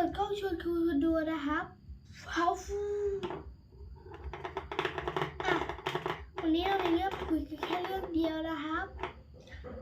ปิดกล้องชวนคุยกันดูนะครับเฮาฟูอะวันนี้เรามีเรื่องคุยกันแค่เรื่องเดียวนะครับ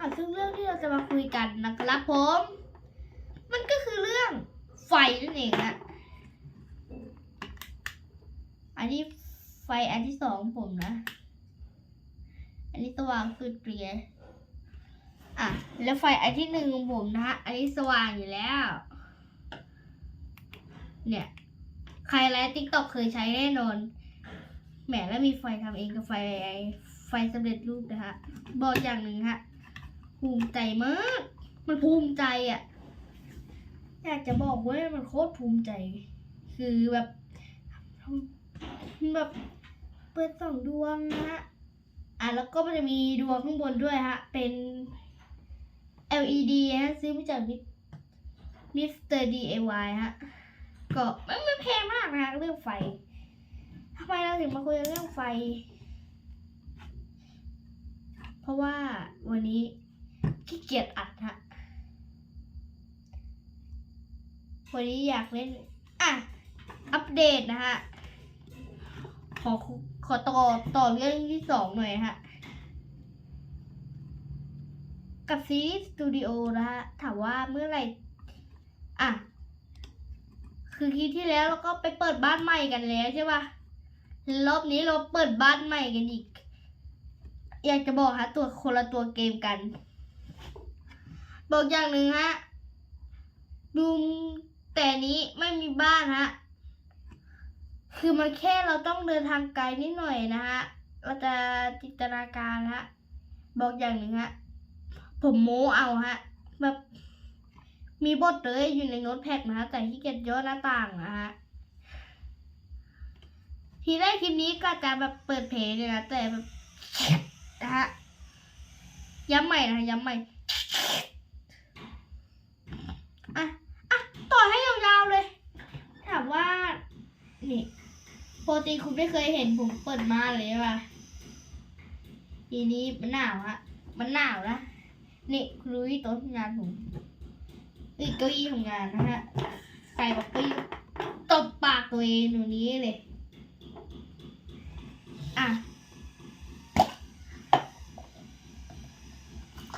อะซึ่งเรื่องที่เราจะมาคุยกันนะครับผม มันก็คือเรื่องไฟนั่นเองฮะอันนี้ไฟอันที่สองของผมนะ อันนี้สว่างสุดเปลี่ยอะ แล้วไฟอันที่หนึ่งของผมนะฮะ อันนี้สว่างอยู่แล้ว เนี่ย ใครไลฟ์ติ๊กต็อกเคยใช้แน่นอน แหมแล้วมีไฟทำเองกับไฟไฟสำเร็จรูปนะฮะบอกอย่างหนึ่งฮะภูมิใจมาก มันภูมิใจอะอยากจะบอกว่ามันโคตรภูมิใจ คือแบบแบบเปิดสองดวงนะฮะอะแล้วก็มันจะมีดวงข้างบนด้วยฮะ เป็น LED ฮะ ซื้อมาจากมิสเตอร์ DIY ฮะ ก็ไม่ไม่แพงมากนะเรื่องไฟทำไมเราถึงมาคุยเรื่องไฟ เพราะว่าวันนี้ขี้เกียจอัดฮะวันนี้อยากเล่น อะ อัปเดตนะฮะ ขอขอต่อต่อเรื่องที่สองหน่อยฮะ กับซีรีส์สตูดิโอนะฮะ ถามว่าเมื่อไหร่ อะ คือคลิปที่แล้วเราก็ไปเปิดบ้านใหม่กันแล้วใช่ปะรอบนี้เราเปิดบ้านใหม่กันอีก อยากจะบอกฮะตัวคนละตัวเกมกัน บอกอย่างหนึ่งฮะ ดูแต่นี้ไม่มีบ้านฮะ คือมันแค่เราต้องเดินทางไกลนิดหน่อยนะฮะ เราจะจินตนาการฮะ บอกอย่างหนึ่งฮะ ผมโม้เอาฮะแบบ มีบทเลยอยู่ในโน้ตแพดนะฮะแต่ที่เกียจย่อหน้าต่างนะฮะทีแรกคลิปนี้ก็จะแบบเปิดเพลงเลยนะแต่แบบนะฮะย้ำใหม่นะคะย้ำใหม่อะอะต่อให้ยาวๆเลย ถามว่า นี่โปกติคุณไม่เคยเห็นผมเปิดมาเลยใช่ะทีนี้มันหนาวฮะมันหนาวนะนี่คุณรู้ที่โต๊ะทำงานผม นี่เก้าอี้ทำงานนะฮะใครบอกเก้าอี้ตบปากตัวเองหนูนี้เลย อะ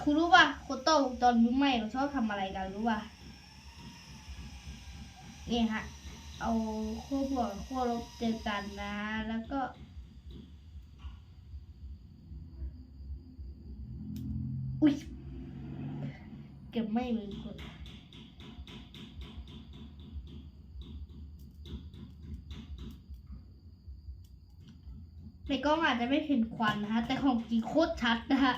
คุณรู้ป่ะคโตตอนรุ่ใหม่เราชอบทำอะไรกันรู้ป่ะนี่ฮะ เอาขั้วบวกกับขั้วลบเจอกันนะ แล้วก็อุ้ยเก็บไม่เหมือนใน กล้องอาจจะไม่เห็นควันนะฮะ แต่ของจริงโคตรชัดนะฮะ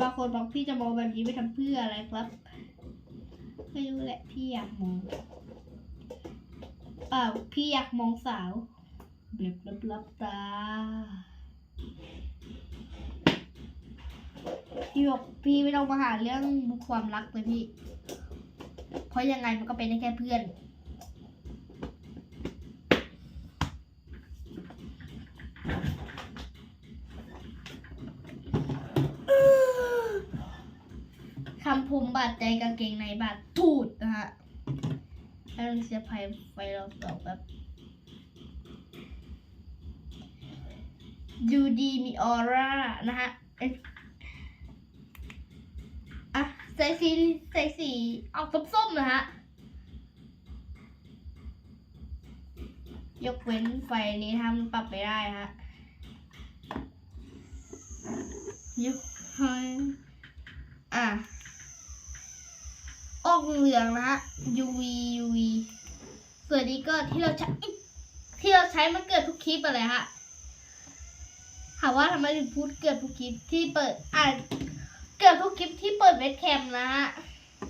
บางคนบอกพี่จะมองแบบนี้ไปทำเพื่ออะไรครับ ไม่รู้แหละพี่อยากมองเปล่าพี่อยากมองสาว แบบลับๆตา พี่บอกพี่ไม่ต้องมาหาเรื่องความรักเลยพี่ เพราะยังไงมันก็เป็นได้แค่เพื่อน คำภูมิบาดใจกางเกงในบาดทูดนะฮะให้เราเสียภัยไฟเราต่อแบบดูดีมีออร่านะฮะ ใส่สีใส่สีออกส้มๆนะฮะ ยกเว้นไฟนี้ทำปรับไม่ได้ฮะยกให้อะออกเหลืองนะฮะ UV UV ส่วนนี้ก็ที่เราใช้ที่เราใช้มันเกิดทุกคลิปอะไรฮะถามว่าทำไมถึงพูดเกือบทุกคลิปที่เปิดอ่าน เกือบทุกคลิปที่เปิดเว็บแคมนะฮะ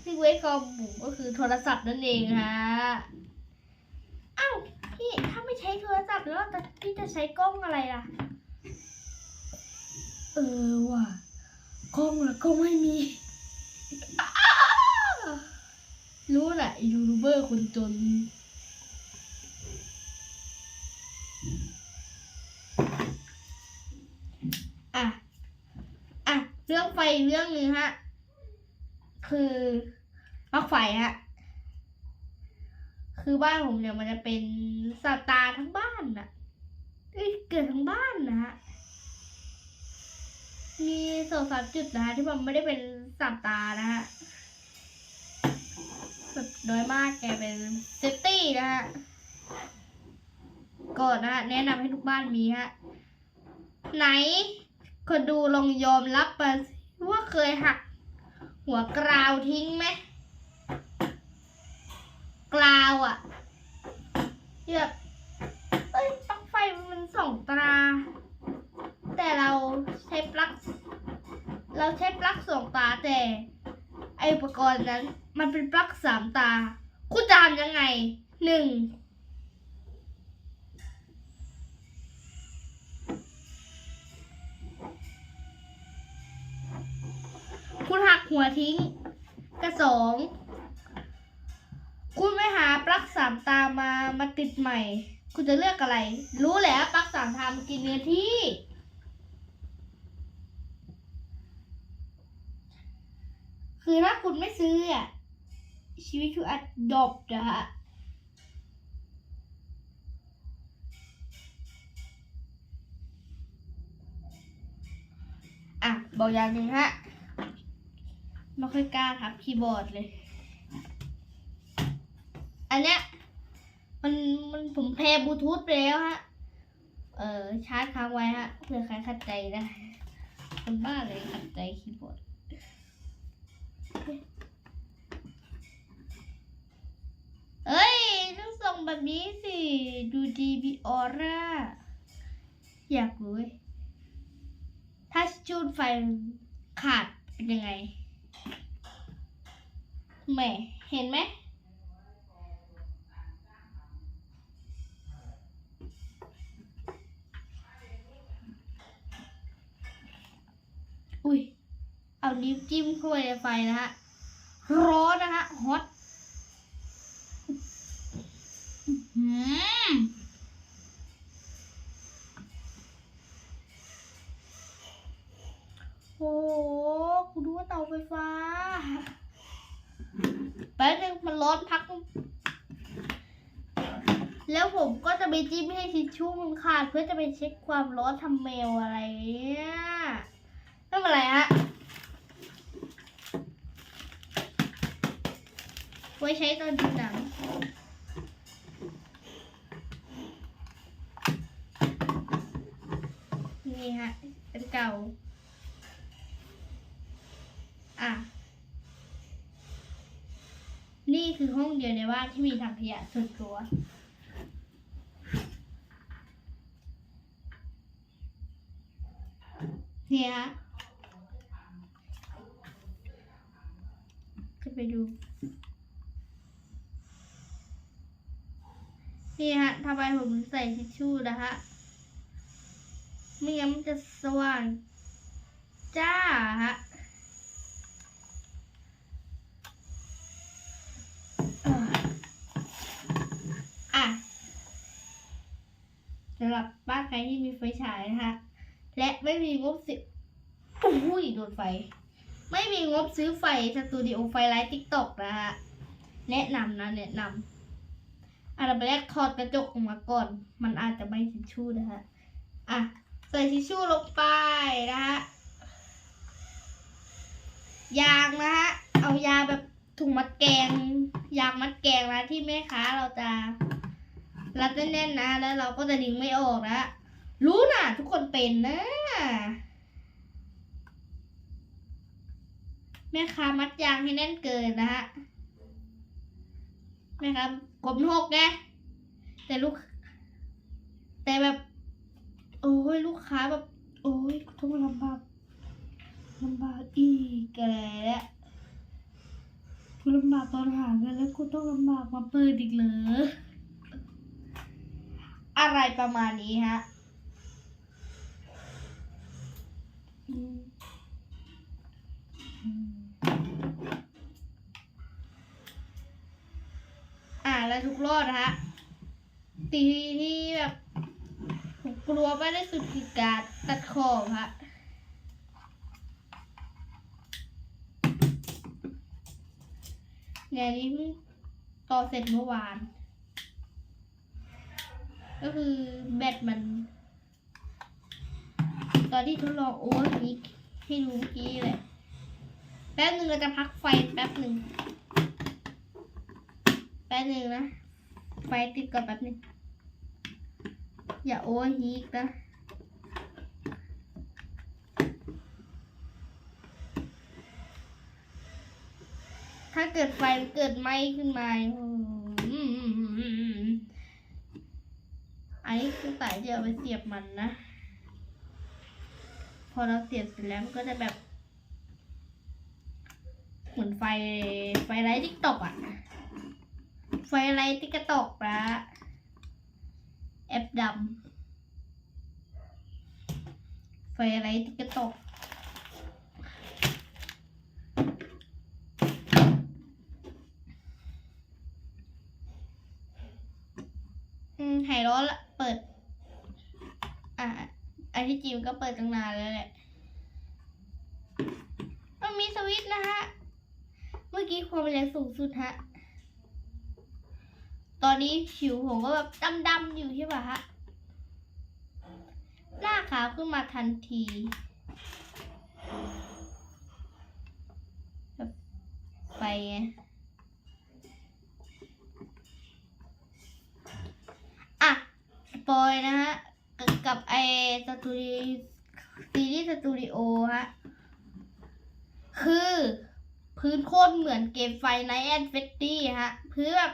ซึ่งเว็บคอมผมก็คือโทรศัพท์นั่นเองฮะอ้าวพี่ถ้าไม่ใช้โทรศัพท์แล้วแต่พี่จะใช้กล้องอะไรล่ะ เออว่ะกล้องแล้วก็ไม่มี รู้แหละยูทูบเบอร์คนจน เรื่องไฟเรื่องหนึงฮะ คือปลั๊กไฟฮะ คือบ้านผมเนี่ยมันจะเป็นสตาร์ทั้งบ้านน่ะเอ้ยเกิดทั้งบ้านนะฮะ มีสองสามจุดนะฮะที่มันไม่ได้เป็นสามตานะฮะแบบน้อยมากแกเป็นเซฟตี้นะฮะก่อนนะฮะแนะนำให้ทุกบ้านมีฮะ ไหน คนดูลองยอมรับมาว่าเคยหัก หัวกราวทิ้งไหมกราวอะ่ะแบบเอ้ยปลั๊กไฟมันส่องตรา แต่เราใช้ปลั๊กเราใช้ปลั๊กสองตาแต่ไออุปกรณ์นั้น มันเป็นปลั๊กสามตา คุณจะทำยังไงหนึ่ง คุณ หัวทิ้ง กระสอง คุณไม่หาปลั๊กสามตามามาติดใหม่ คุณจะเลือกอะไร รู้แล้วปลั๊กสามตามกินเนื้อที่ คือถ้าคุณไม่ซื้ออะชีวิตคืออัดดบนะฮะอะ บอกอย่างหนึ่งฮะ ไม่ค่อยกล้าทับคีย์บอร์ดเลย อันเนี้ยมันมันผมแพร์บลูทูธไปแล้วฮะ เออชาร์จค้างไว้ฮะเผื่อใครขัดใจนะคนบ้าเลยขัดใจคีย์บอร์ดเอ้ยต้องส่งแบบนี้สิ ดูดีมีออร่า อยากรู้ถ้าจูดไฟขาดเป็นยังไง แหม่เห็นไหมอุ้ย เอานิ้วจิ้มเข้าไปในไฟนะฮะ ร้อนนะฮะ ฮอต อืมาเตาไฟฟ้าแป๊บนึงมันร้อนพัก แล้วผมก็จะไปจิ้มให้ทิชชู่มันขาดเพื่อจะไปเช็คความร้อนทำเมลอะไรเนี่ยนั่นอะไรฮะ ไว้ใช้ตอนดูหนังนี่ฮะ เป็นเก่า อะ นี่คือห้องเดียวในบ้านที่มีถังขยะส่วนตัว เนี่ยฮะขึ้นไปดูนี่ฮะทำไมผมใส่ทิชชู่นะฮะไม่งั้นมันจะสว่าง จ้าฮะเอ่ออะสำหรับบ้านใครที่มีไฟฉายนะฮะและไม่มีงบสิอุ้ยโดนไฟ ไม่มีงบซื้อไฟสตูดิโอไฟไลท์ติ๊กตอกนะฮะแนะนำนะแนะนำอันดับแรกถอดกระจกออกมาก่อน มันอาจจะไม่ทิชชู่นะฮะอะใส่ทิชชู่ลงไปนะฮะยางนะฮะเอายาแบบถุงมัดแกง ยางมัดแกงนะที่แม่ค้าเราจะ รัดแน่นๆนะ แล้วเราก็จะดึงไม่ออกนะรู้นะทุกคนเป็นนะ แม่ค้ามัดยางให้แน่นเกินนะฮะแม่ค้ากบหกไงแต่ลูก แต่แบบ โอ้ยลูกค้าแบบ โอ้ยต้องลำบากลำบากอีกแกแล้วกูลำบากตอนหาเงินแล้วกูต้องลำบากมาเปิดอีกเหรอ อะไรประมาณนี้ฮะอ่าและทุกรอดฮะตีที่แบบกลัวไม่ได้สุดกิการตัดขอฮะเนี่ยนี่ต่อเสร็จเมื่อวาน ก็คือแบตมัน ตอนที่ทดลองโอเวอร์ฮีทให้ดูเมื่อกี้เลยแป๊บหนึ่งเราจะพักไฟแป๊บหนึ่งแป๊บหนึ่งนะ ไฟติดก่อนแป๊บหนึ่งอย่าโอเวอร์ฮีทนะถ้าเกิดไฟเกิดไหม้ขึ้นมาอืายที่เอาไปเสียบมันนะ พอเราเสียบเสร็จแล้วมันก็จะแบบ เหมือนไฟไฟไลท์ติ๊กตอกอะไฟไลท์ติ๊กตอกนะแอปดำไฟไลท์ติ๊กตอก อืมไฮร้อนละเปิด อ่า อันที่จริงก็เปิดตั้งนานแล้วแหละมันมีสวิตช์นะฮะ เมื่อกี้ความเร็วสูงสุดฮะ ตอนนี้ผิวผมก็แบบดำๆอยู่ใช่ป่ะฮะ หน้าขาวขึ้นมาทันทีไปไงอะ สปอยนะฮะ กับไอสตูดิซีรีส์สตูดิโอฮะ คือพื้นโคตรเหมือนเกมไฟไนแอนเฟตตี้ฮะ พื้นแบบ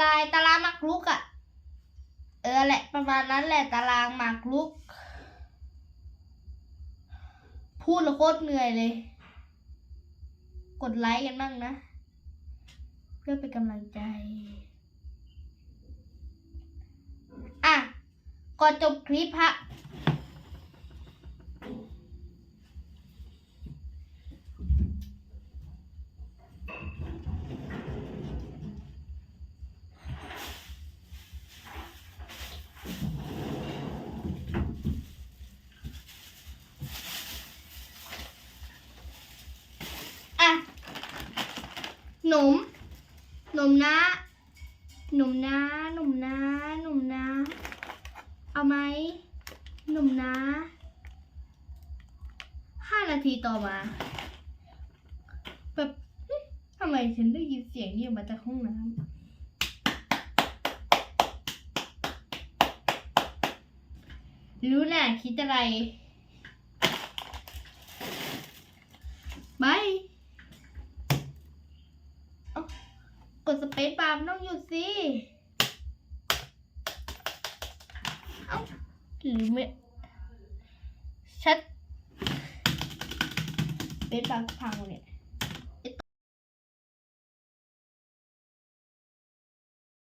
ลายตารางมากรุกอะเออแหละประมาณนั้นแหละตารางมากรุก พูดแล้วโคตรเหนื่อยเลย กดไลค์กันบ้างนะ เพื่อเป็นกำลังใจ ก่อนจบคลิปฮะอะหนุ่มหนุ่มนะหนุ่มนะหนุ่มนะหนุ่มนะ เอาไหมหนุ่มนะห้านาทีต่อมา แบบทำไมฉันได้ยินเสียงนี่ออกมาจากห้องน้ำรู้น่ะคิดอะไรบายกดสเปซบาร์มต้องหยุดสิ เอ้า หรือไม่ชัดเป็นบางพังเนี่ย